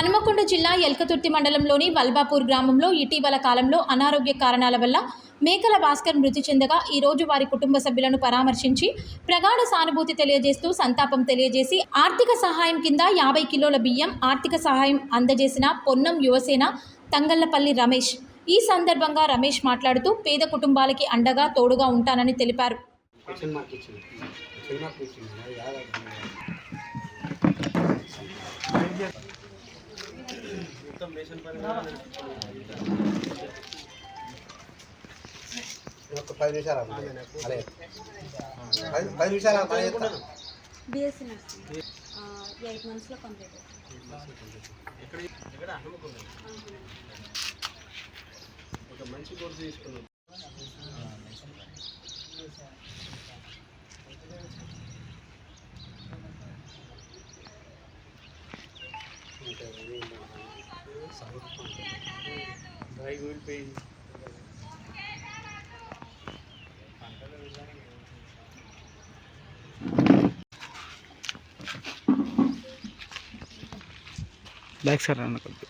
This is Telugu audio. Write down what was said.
హనుమకొండ జిల్లా ఎల్కతుర్తి మండలంలోని వల్బాపూర్ గ్రామంలో ఇటీవల కాలంలో అనారోగ్య కారణాల వల్ల మేకల భాస్కర్ మృతి చెందగా ఈ రోజు వారి కుటుంబ సభ్యులను పరామర్శించి ప్రగాఢ సానుభూతి తెలియజేస్తూ సంతాపం తెలియజేసి ఆర్థిక సహాయం కింద యాభై కిలోల బియ్యం ఆర్థిక సహాయం అందజేసిన పొన్నం యువసేన తంగళ్ళపల్లి రమేష్. ఈ సందర్భంగా రమేష్ మాట్లాడుతూ పేద కుటుంబాలకి అండగా తోడుగా ఉంటానని తెలిపారు. క్వశ్చన్ మార్క్ ఇచ్చింది క్వశ్చన్ మార్క్ ఇచ్చింది అది కాదు అది. ఒక పది నిమిషాలు ఆగు. అదే పది పది నిమిషాలు ఆగు, పని చేస్తా. బీఎస్సీ నర్సింగ్ ఎయిట్ మంత్స్లో కంప్లీట్ ఒక మంచి కోర్సు తీసుకున్నాం బ్యాక్ సైడ్ అన్న కొద్ది